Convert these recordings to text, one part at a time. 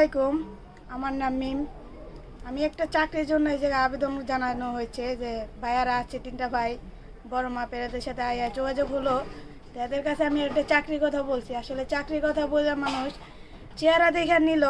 আলাইকুম। আমার নাম মিম। আমি একটা চাকরির জন্য এই জায়গায় আবেদন জানানো হয়েছে যে ভাইয়ারা আছে, তিনটা ভাই, বড় মা পেরাদের সাথে আয়া যোগাযোগ হলো। তাদের কাছে আমি একটা চাকরির কথা বলছি। আসলে চাকরির কথা বোঝা মানুষ চেহারা দেখে নিল,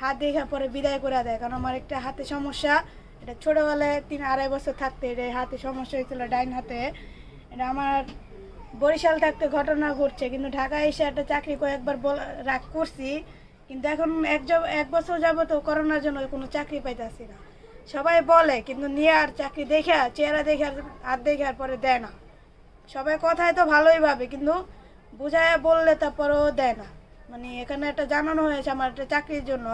হাত দেখা পরে বিদায় করে দেয়। কারণ আমার একটা হাতে সমস্যা। এটা ছোটোবেলায় তিন আড়াই বছর থাকতে এটা হাতে সমস্যা হয়েছিল ডাইন হাতে। এটা আমার বরিশাল থাকতে ঘটনা ঘটছে। কিন্তু ঢাকায় এসে একটা চাকরি কয়েকবার বলা রাগ করছি। কিন্তু এখন এক এক বছর যাবত করোনার জন্য কোনো চাকরি পাইতেছি না। সবাই বলে কিন্তু নিয়ে আর চাকরি দেখে চেহারা দেখে আর হাত দেখে আর পরে দেয় না। সবাই কথায় তো ভালোই ভাবে কিন্তু বুঝায় বললে তারপরেও দেয় না। মানে এখানে একটা জানানো হয়েছে আমার একটা চাকরির জন্য।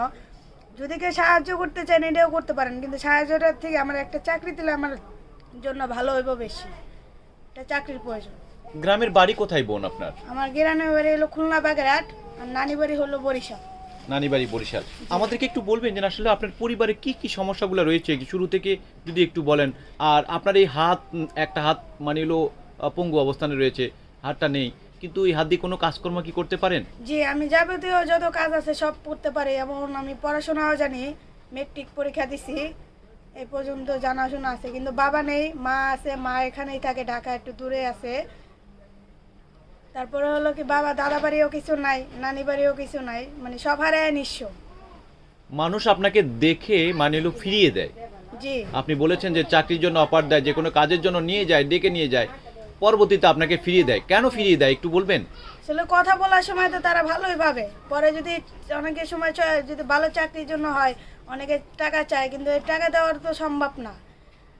যদি কেউ সাহায্য করতে চান এটাও করতে পারেন কিন্তু সাহায্যটার থেকে আমার একটা চাকরি দিলে আমার জন্য ভালো হইব বেশি। একটা চাকরির প্রয়োজন। গ্রামের বাড়ি কোথায় বোন আপনার? আমার গ্রামের বাড়ি হলো খুলনা বাগেরহাট আর নানি বাড়ি হলো বরিশাল। নানি বাড়ি বরিশাল। আমাদেরকে একটু বলবেন যে আসলে আপনার পরিবারে কি কি সমস্যাগুলো রয়েছে? শুরু থেকে যদি একটু বলেন। আর আপনার এই হাত, একটা হাত মানে হলো পঙ্গু অবস্থানে রয়েছে, হাতটা নেই। কিন্তু এই হাত দিয়ে কোনো কাজকর্ম কি করতে পারেন? জি, আমি যাবতীয় যত কাজ আছে সব করতে পারি এবং আমি পড়াশোনাও জানি মেট্রিক পরীক্ষা দিছি এই পর্যন্ত জানাশোনা আছে। কিন্তু বাবা নেই, মা আছে, মা এখানেই থাকে, ঢাকা একটু দূরে আছে। তারপরে হলো কি বাবা দাদা বাড়িও কিছু নাই নানি বাড়িও কিছু নাই মানে সব হারায় নিঃস্ব। মানুষ আপনাকে দেখে মানে হলো ফিরিয়ে দেয়। জি। আপনি বলেছেন যে চাকরির জন্য অফার দেয় যে কোনো কাজের জন্য নিয়ে যায় ডেকে নিয়ে যায় পরবর্তীতে আপনাকে ফিরিয়ে দেয়। কেন ফিরিয়ে দেয় একটু বলবেন? আসলে কথা বলার সময় তো তারা ভালোই ভাবে। পরে যদি অনেকের সময় চ- যদি ভালো চাকরির জন্য হয় অনেকে টাকা চায় কিন্তু এই টাকা দেওয়ার তো সম্ভব না।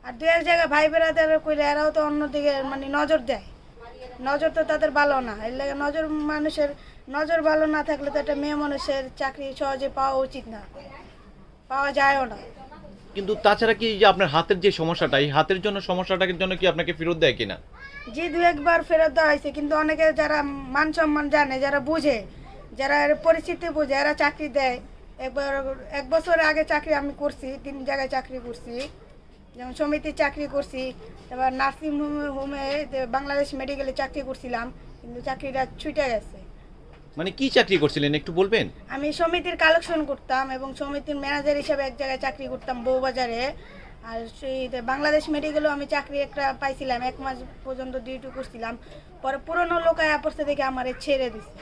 আর দু এক জায়গায় ভাই বেড়াদের কইলে এরাও তো অন্যদিকে মানে নজর দেয়। নজর তো তাদের ভালো না। এর লাগে নজর মানুষের নজর ভালো না থাকলে তো একটা মেয়ে মানুষের চাকরি সহজে পাওয়া উচিত না। পাওয়া যায়ও না। কিন্তু তাছাড়া কি যে আপনার হাতের যে সমস্যাটা এই হাতের জন্য সমস্যাটার জন্য কি আপনাকে ফেরত দেয় কিনা? জি দু একবার ফেরত দেওয়া হয়েছে কিন্তু অনেকে যারা মান সম্মান জানে যারা বুঝে যারা পরিস্থিতি বুঝে এরা চাকরি দেয়। একবার এক বছর আগে চাকরি আমি করছি তিন জায়গায় চাকরি করছি। যেমন সমিতির চাকরি করছি এবার নার্সিং হোমে হোমে বাংলাদেশ মেডিকেলে চাকরি করছিলাম কিন্তু চাকরিটা ছুটে গেছে। মানে কি চাকরি করছিলেন একটু বলবেন? আমি সমিতির কালেকশন করতাম এবং সমিতির ম্যানেজার হিসেবে এক জায়গায় চাকরি করতাম বউবাজারে। আর সেই বাংলাদেশ মেডিকেলেও আমি চাকরি একটা পাইছিলাম এক মাস পর্যন্ত ডিউটি করছিলাম। পরে পুরনো লোকায় আয়া থেকে আমার ছেড়ে দিছে।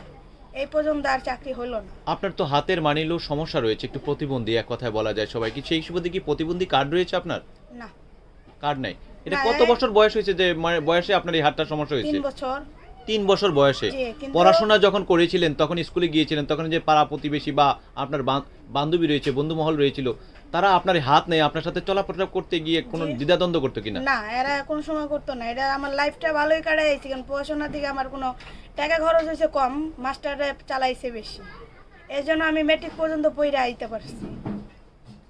এই পর্যন্ত আর চাকরি হলো না। আপনার তো হাতের মানিলো সমস্যা রয়েছে একটু প্রতিবন্ধী এক কথায় বলা যায় সবাইকে। সেই সুবাদে কি প্রতিবন্ধী কার্ড রয়েছে আপনার? না। কার্ড নাই। এটা কত বছর বয়স হয়েছে যে মানে বয়সে আপনার এই হাতটার সমস্যা তিন হয়েছে বছর। তিন বছর বয়সে। পড়াশোনা যখন করেছিলেন তখন স্কুলে গিয়েছিলেন তখন যে পাড়া প্রতিবেশী বা আপনার বান্ধবী রয়েছে বন্ধু মহল রয়েছিল তারা আপনার হাত নেই আপনার সাথে চলাফেরা করতে গিয়ে কোনো। দ্বিধাদ্বন্দ্ব করতো কিনা? না এরা কোনো সময় করতো না। এটা আমার লাইফটা ভালোই কাটাইছে কারণ পড়াশোনা থেকে আমার কোনো টাকা খরচ হয়েছে কম মাস্টারে চালাইছে বেশি। এই জন্য আমি মেট্রিক পর্যন্ত পইরা আইতে পারছি।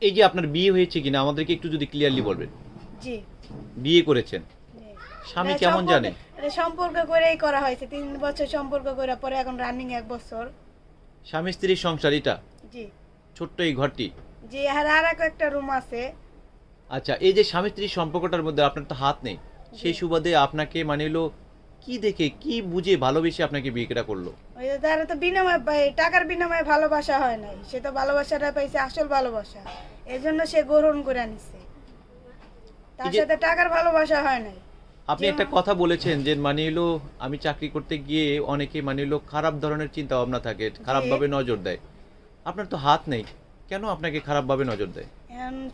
এই যে আপনার বিয়ে হয়েছে কিনা আমাদেরকে একটু যদি ক্লিয়ারলি বলবেন। জি। বিয়ে করেছেন। স্বামী কেমন জানে? সম্পর্ক করেই করা হয়েছে। তিন বছর সম্পর্ক করে পরে এখন রানিং এক বছর। স্বামী স্ত্রীর সংসার এটা? জি। ছোট্ট এই ঘরটি। জি আর আর এক একটা রুম আছে। আচ্ছা এই যে স্বামী স্ত্রীর সম্পর্কটার মধ্যে আপনার তো হাত নেই সেই সুবাদে আপনাকে মানে হলো কি দেখে কি বুঝে ভালোবেসে আপনাকে বিয়েটা করল? ওই যে তারা তো বিনিময় টাকার বিনিময়ে ভালোবাসা হয় নাই। সে তো ভালোবাসাটা পাইছে আসল ভালোবাসা। এই জন্য সে গ্রহণ করে নিছে তার সাথে টাকার ভালোবাসা হয় নাই। আপনি একটা কথা বলেছেন যে মানে হলো আমি চাকরি করতে গিয়ে অনেকে মানে হলো খারাপ ধরনের চিন্তা ভাবনা থাকে খারাপভাবে নজর দেয়। আপনার তো হাত নেই। কেন আপনাকে খারাপভাবে নজর দেয়?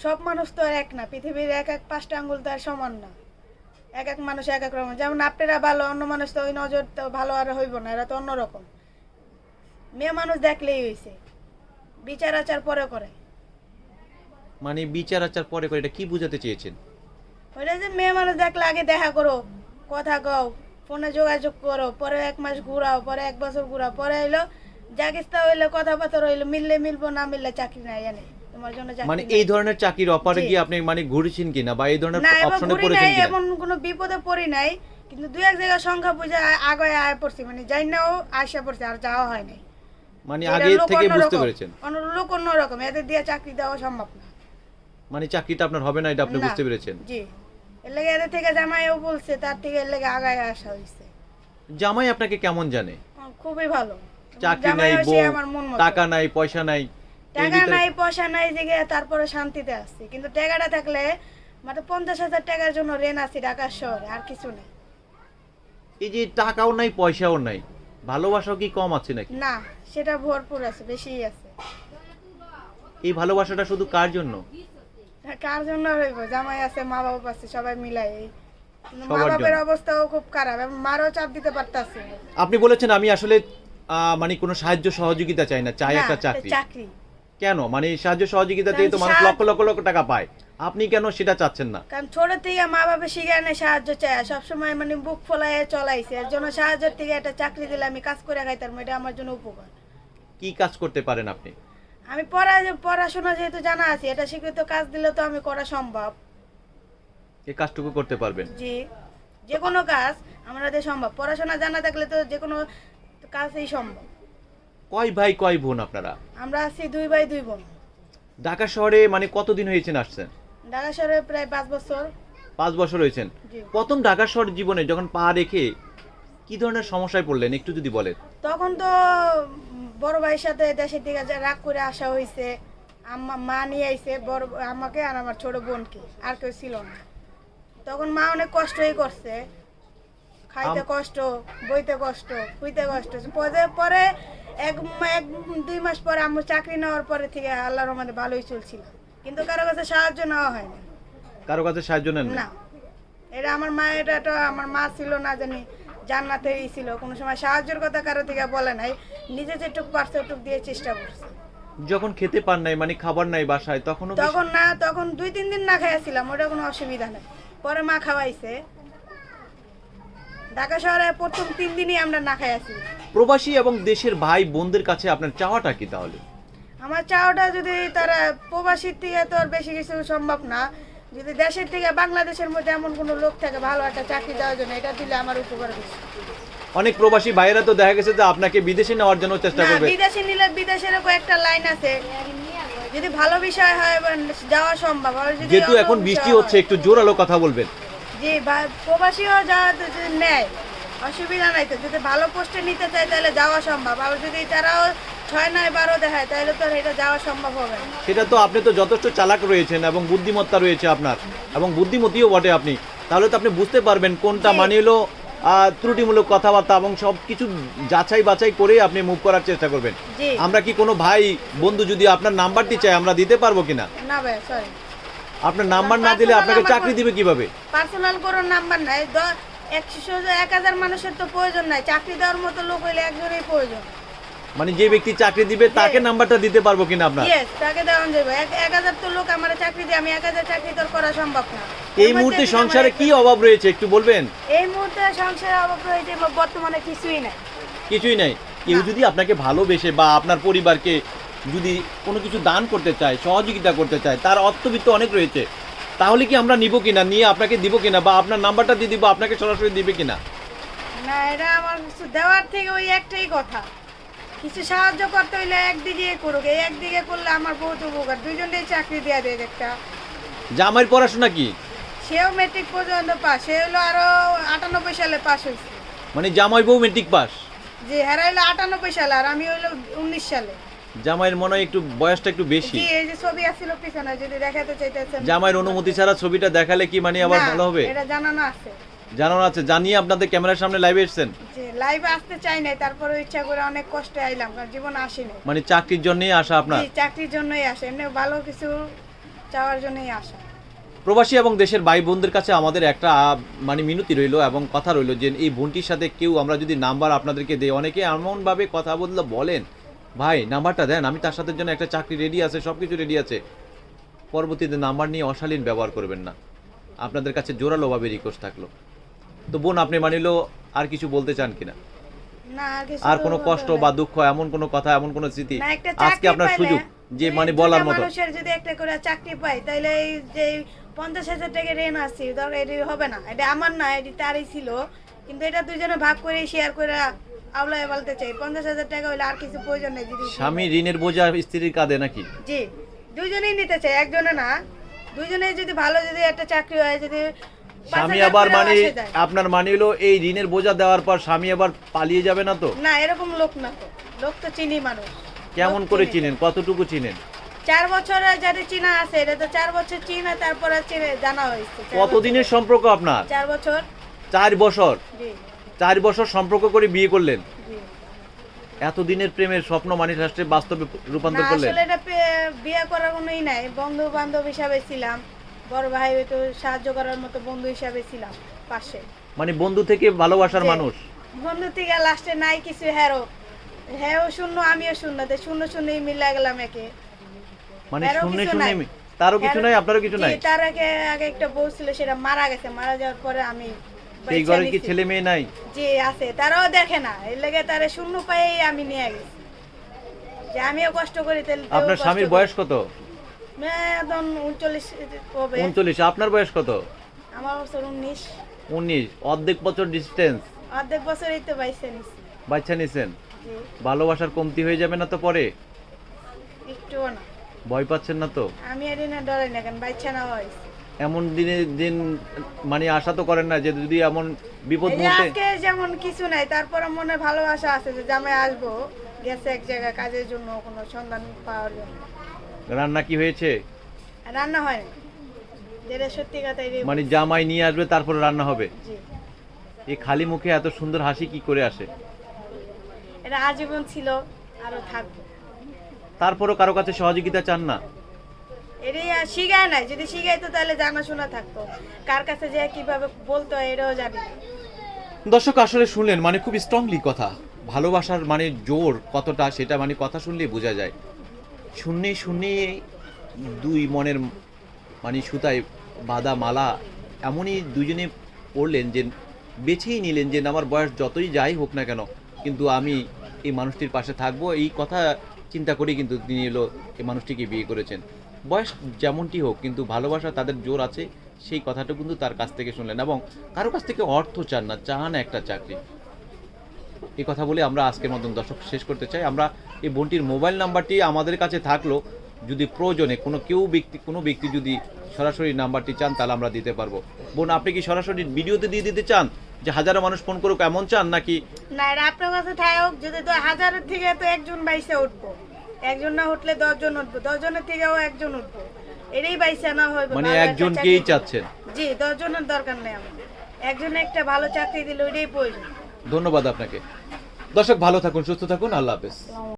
সব মানুষ তো এক না পৃথিবীর এক এক পাঁচটা আঙ্গুল তো আর সমান না। এক এক মানুষ এক এক রকম। যেমন আপনারা ভালো অন্য মানুষ তো ওই নজর তো ভালো আর হইব না এরা তো অন্যরকম। মেয়ে মানুষ দেখলেই হয়েছে বিচার আচার পরে করে। মানে বিচার আচার পরে করে এটা কি বোঝাতে চেয়েছেন? ওইটা যে মেয়ে মানুষ দেখলে আগে দেখা করো কথা কও ফোনে যোগাযোগ করো পরে এক মাস ঘুরাও পরে এক বছর ঘুরাও পরে হইল জাগিস্তা হইলে কথাবার্তা হইল মিললে মিলবো না মিললে চাকরি নাই জানে তোমার জন্য চাকরি মানে। এই ধরনের চাকরির অফারে জি। গিয়ে আপনি মানে ঘুরেছেন কিনা বা এই ধরনের না এবার অপশনে ঘুরি পড়েছেন নাই কিনা এমন কোনো বিপদে পড়ি নাই কিন্তু দু এক জায়গায় সংখ্যা বুঝে আগে আয় পড়ছি মানে যাই নাও পড়ছে আর যাওয়া হয় নাই মানে আগে লোক থেকে বুঝতে অন্যরকম। পেরেছেন অন্য লোক অন্যরকম এদের দিয়ে চাকরি দেওয়া সম্ভব না মানে চাকরিটা আপনার হবে না এটা আপনি না। বুঝতে পেরেছেন জি এর লেগে এদের থেকে জামাইও বলছে তার থেকে এর লেগে আগায় আসা হয়েছে জামাই আপনাকে কেমন জানে খুবই ভালো চাকরি নাই বউ মন। টাকা নাই পয়সা নাই। টাকা নাই পয়সা নাই দিকে তারপরে শান্তিতে আসছি কিন্তু টাকাটা থাকলে মাত্র পঞ্চাশ হাজার টাকার জন্য রেন আছি ঢাকার শহরে আর কিছু নেই। এই যে টাকাও নাই পয়সাও নাই ভালোবাসাও কি কম আছে নাকি? না সেটা ভরপুর আছে বেশিই আছে। এই ভালোবাসাটা শুধু কার জন্য? কার জন্য রইব জামাই আছে মা বাবা আছে সবাই মিলাই। মা বাবার অবস্থাও খুব খারাপ এবং মারও চাপ দিতে পারতাছি। আপনি বলেছেন আমি আসলে মানে কোনো সাহায্য সহযোগিতা চাই না চাই একটা চাকরি। চাকরি। কেন? মানে সাহায্য সহযোগিতা দিয়ে তো মানুষ লক্ষ লক্ষ লক্ষ টাকা পায়। আপনি কেন সেটা চাচ্ছেন না? কারণ ছোট থেকে মা বাবা শিখায় না সাহায্য চায়। সবসময় মানে বুক ফোলায় চলাইছে। এর জন্য সাহায্যের থেকে একটা চাকরি দিলে আমি কাজ করে খাইতাম। এটা আমার জন্য উপকার। কি কাজ করতে পারেন আপনি? আমি পড়া পড়াশোনা যেহেতু জানা আছে এটা স্বীকৃত কাজ দিলে তো আমি করা সম্ভব। এই কাজটুকু করতে পারবেন। জি। যে কোনো কাজ আমাদের সম্ভব। পড়াশোনা জানা থাকলে তো যে কোনো কাজই সম্ভব। কয় ভাই কয় বোন আপনারা? আমরা আছি দুই ভাই দুই বোন। ঢাকা শহরে মানে কতদিন হয়েছেন আসছেন? ঢাকা শহরে প্রায় পাঁচ বছর। পাঁচ বছর হয়েছেন। প্রথম ঢাকা শহর জীবনে যখন পা রেখে কি ধরনের সমস্যায় পড়লেন একটু যদি বলেন। তখন তো বড় ভাইয়ের সাথে দেশের দিকে যা রাগ করে আসা হয়েছে আম্মা মা নিয়ে আইছে বড় আমাকে আর আমার ছোট বোনকে আর কেউ ছিল না। তখন মা অনেক কষ্টই করছে। খাইতে কষ্ট বইতে কষ্ট খুইতে কষ্ট। পরে পরে এক এক দুই মাস পরে আম্মু চাকরি নেওয়ার পরে থেকে আল্লাহর রহমতে ভালোই চলছিল। কিন্তু কারও কাছে সাহায্য নেওয়া হয়নি। কারও কাছে সাহায্য নেন না। এটা আমার মা এটা তো আমার মা ছিল না জানি জান্নাতেই ছিল। কোনো সময় সাহায্যের কথা কারও থেকে বলে নাই। নিজে যেটুক পারছে ওটুক দিয়ে চেষ্টা করছে। যখন খেতে পান নাই মানে খাবার নাই বাসায় তখন তখন না তখন দুই তিন দিন না খাইয়াছিলাম ওটা কোনো অসুবিধা নেই। পরে মা খাওয়াইছে। ঢাকা শহরে প্রথম তিন দিনই আমরা না খাইয়াছি প্রবাসী এবং দেশের ভাই বোনদের কাছে আপনার চাওয়াটা কি তাহলে? আমার চাওয়াটা যদি তারা প্রবাসীর থেকে তো আর বেশি কিছু সম্ভব না। যদি দেশের থেকে বাংলাদেশের মধ্যে এমন কোনো লোক থাকে ভালো একটা চাকরি দেওয়ার জন্য এটা দিলে আমার উপকার বেশি। অনেক প্রবাসী ভাইয়েরা তো দেখা গেছে যে আপনাকে বিদেশে নেওয়ার জন্য চেষ্টা করবে। বিদেশে নিলে বিদেশের বিদেশেরও কয়েকটা লাইন আছে। যদি ভালো বিষয় হয় যাওয়া সম্ভব যেহেতু এখন বৃষ্টি হচ্ছে একটু জোরালো কথা বলবেন। বা- প্রবাসীও যাওয়া নেয় অসুবিধা নাই তো। যদি ভালো পোস্টে নিতে চায় তাহলে যাওয়া সম্ভব। আর যদি তারাও ছয় নয় বারো দেখায় তাহলে তো এটা যাওয়া সম্ভব হবে সেটা তো আপনি তো যথেষ্ট চালাক রয়েছেন এবং বুদ্ধিমত্তা রয়েছে আপনার। এবং বুদ্ধিমতীও বটে আপনি। তাহলে তো আপনি বুঝতে পারবেন কোনটা। মানে আহ, ত্রুটিমূলক কথাবার্তা এবং সব কিছু যাচাই বাছাই করে আপনি মুভ করার চেষ্টা করবেন। আমরা কি কোনো ভাই বন্ধু যদি আপনার নাম্বারটি চাই আমরা দিতে পারব কিনা? না ভাই সরি আপনার নাম্বার না দিলে আপনাকে চাকরি দিবে কীভাবে? পার্সোনাল কোনো নাম্বার নাই। দ- একশো এক হাজার মানুষের তো প্রয়োজন নাই। চাকরি দেওয়ার মতো লোক হইলে একজনই প্রয়োজন। মানে যে ব্যক্তি চাকরি দিবে তাকে নাম্বারটা দিতে পারব কিনা আপনার? ইয়েস তাকে দেওয়া যাবে। এক এক হাজার তো লোক আমার চাকরি দিয়ে আমি এক হাজার চাকরি তো করা সম্ভব না। এই মুহূর্তে সংসারে কি অভাব রয়েছে একটু বলবেন? এই মুহূর্তে সংসারে অভাব রয়েছে বর্তমানে কিছুই নাই। কিছুই নাই। কেউ যদি আপনাকে ভালোবেসে বা আপনার পরিবারকে যদি কোনো কিছু দান করতে চায় সহযোগিতা করতে চায় তার অর্থবিত্ত অনেক রয়েছে তাহলে কি আমরা নিব কিনা নিয়ে আপনাকে দিব কিনা বা আপনার নাম্বারটা দিয়ে দিব আপনাকে সরাসরি দিবে কিনা? না এটা আমার কিছু দেওয়ার থেকে ওই একটাই কথা। কিছু সাহায্য করতে হইলে একদিকে করুক এই একদিকে করলে আমার বহুত উপকার। দুইজনেই চাকরি দেওয়া দেয় একটা। জামাইয়ের পড়াশোনা কি? সেও মেট্রিক পর্যন্ত পাস সে হলো আরও আটানব্বই সালে পাস হয়েছে মানে জামাই বউ মেট্রিক পাস? যে হেরা হলো আটানব্বই সালে আর আমি হইল উনিশ সালে। জামাইয়ের মনে হয় একটু বয়সটা একটু বেশি। জি এই যে ছবি আসছিল পিছনে যদি দেখাতে চাইতেছেন। জামাইয়ের অনুমতি ছাড়া ছবিটা দেখালে কি মানে আবার ভালো হবে? এটা জানানো আছে। জানানো আছে জানিয়ে আপনাদের ক্যামেরার সামনে লাইভে এসেছেন? যে লাইভে আসতে চাই নাই তারপরে ইচ্ছা করে অনেক কষ্টে আইলাম কারণ জীবন আসেনি। মানে চাকরির জন্যই আসা আপনার? জি, চাকরির জন্যই আসে এমনি ভালো কিছু চাওয়ার জন্যই আসা। প্রবাসী এবং দেশের ভাই বোনদের কাছে আমাদের একটা মানে মিনতি রইল এবং কথা রইল যে এই বোনটির সাথে কেউ আমরা যদি নাম্বার আপনাদেরকে দেই অনেকে এমনভাবে কথা বললে বলেন ভাই নাম্বারটা দেন। আমি তার সাথে জন্য একটা চাকরি রেডি আছে সব কিছু রেডি আছে। পরবর্তীতে নাম্বার নিয়ে অশালীন ব্যবহার করবেন না। আপনাদের কাছে জোরালোভাবে রিকোয়েস্ট থাকল। তো বোন আপনি মানিল আর কিছু বলতে চান কিনা? আর কোনো কষ্ট বা দুঃখ এমন কোনো কথা এমন কোনো স্মৃতি? আজকে আপনার সুযোগ যে মানে বলার মতো। মানুষের যদি একটা করে চাকরি পাই তাহলে এই যে পঞ্চাশ হাজার টাকা ঋণ আসছে ধর এটি হবে না। এটা আমার না এটি তারই ছিল। কিন্তু এটা দুজনে ভাগ করে শেয়ার করে আওলায় বলতে চাই পঞ্চাশ হাজার টাকা হইলে আর কিছু প্রয়োজন নেই যদি স্বামী ঋণের বোঝা স্ত্রীর কাঁধে নাকি? জি দুজনেই নিতে চাই একজনে না। দুজনে যদি ভালো যদি একটা চাকরি হয় যদি স্বামী আবার মানে আপনার মানে হলো এই ঋণের বোঝা দেওয়ার পর স্বামী আবার পালিয়ে যাবে না তো? না এরকম লোক না তো। লোক তো চিনি মানুষ। কেমন করে চিনি। চিনেন? কতটুকু চিনেন? চার বছরে যারা চিনা আছে এটা তো চার বছর চিনা তারপরে চিনে জানা হয়েছে। কতদিনের সম্পর্ক আপনার? চার বছর। চার বছর? জি। চার বছর সম্পর্ক করে বিয়ে করলেন? এতদিনের প্রেমের স্বপ্ন মানি রাষ্ট্রে বাস্তবে রূপান্তর করলেন? আসলে এটা বিয়ে করার কোনোই নাই। বন্ধু বান্ধব হিসাবে ছিলাম। বড় ভাই একটু সাহায্য করার মতো বন্ধু হিসাবে ছিলাম পাশে। মানে বন্ধু থেকে ভালোবাসার মানুষ? বন্ধু থেকে লাস্টে নাই কিছু হ্যারো। হ্যাঁ শূন্য আমিও শূন্য। তো শূন্য শূন্যই মিলে গেলাম একে। মানে এরও শুনে কিছু নাই। তারও কিছু নাই আপনারও কিছু নাই? তার আগে আগে একটা বউ ছিল সেটা মারা গেছে। মারা যাওয়ার পরে আমি সেই ঘরে কি ছেলে মেয়ে নাই? জি আছে। তারাও দেখে না। এর লেগে তারে শূন্য পায়েই আমি নিয়ে গেছি। যে আমিও কষ্ট করি তাহলে আপনার স্বামীর বয়স কত? এখন উনচল্লিশ হবে। উনচল্লিশ। আপনার বয়স কত? আমার বছর উনিশ। উনিশ। অর্ধেক বছর ডিস্টেন্স অর্ধেক বছরই তো বাইসে নিছি। বাচ্চা নিছেন? ভালোবাসার কমতি হয়ে যাবে না তো পরে? একটুও না। ভয় পাচ্ছেন না তো? আমি এর না ডরে না কেন বাচ্চা না হয়েছে। এমন দিনে দিন মানে আশা তো করেন না যে যদি এমন বিপদ মুহূর্তে আজকে যেমন কিছু নাই তারপরে মনে ভালোবাসা আছে যে জামাই আসব গেছে এক জায়গায় কাজের জন্য কোনো সন্ধান পাওয়ার জন্য। রান্না কি হয়েছে? রান্না হয় যেটা সত্যি কথাই মানে জামাই নিয়ে আসবে তারপরে রান্না হবে? এই খালি মুখে এত সুন্দর হাসি কি করে আসে? এটা আজীবন ছিল আরও থাকবে। তারপরও কারও কাছে সহযোগিতা চান না? এটাই আর শিখায় নাই। যদি শিখাইতো তাহলে জানাশোনা থাকতো। কার কাছে যে কীভাবে বলতো এটাও জানি। দর্শক, আসলে শুনলেন মানে খুব স্ট্রংলি কথা। ভালোবাসার মানে জোর কতটা সেটা মানে কথা শুনলেই বোঝা যায়। শূন্যে শূন্যে দুই মনের মানে সুতায় বাঁধা মালা এমনই দুজনে পড়লেন যে, বেছেই নিলেন যে, আমার বয়স যতই যাই হোক না কেন, কিন্তু আমি এই মানুষটির পাশে থাকব। এই কথা চিন্তা করেই কিন্তু তিনি এলো, এই মানুষটিকে বিয়ে করেছেন। বয়স যেমনটি হোক, কিন্তু ভালোবাসা তাদের জোর আছে, সেই কথাটা কিন্তু তার কাছ থেকে শুনলেন এবং কারও কাছ থেকে অর্থ চান না, চান একটা চাকরি। এই কথা বলে আমরা আজকের মতন দর্শক শেষ করতে চাই। আমরা এই বোনটির মোবাইল নাম্বারটি আমাদের কাছে থাকল, যদি প্রয়োজনে কোনো কেউ ব্যক্তি, কোনো ব্যক্তি যদি সরাসরি নাম্বারটি চান, তাহলে আমরা দিতে পারব। বোন, আপনি কি সরাসরি ভিডিওতে দিয়ে দিতে চান যে হাজারো মানুষ ফোন করুক, এমন চান নাকি? না আপনার কাছে থাক যদি তো হাজারের থেকে তো একজন বাইসে উঠবো। একজন না উঠলে দশজন উঠবো। দশজনের থেকেও একজন উঠবো। এটাই বাইসে না হবে মানে একজনকেই চাচ্ছেন? জি দশজনের দরকার নেই আমার। একজনে একটা ভালো চাকরি দিলে ওইটাই প্রয়োজন। ধন্যবাদ আপনাকে। দর্শক ভালো থাকুন সুস্থ থাকুন আল্লাহ হাফেজ।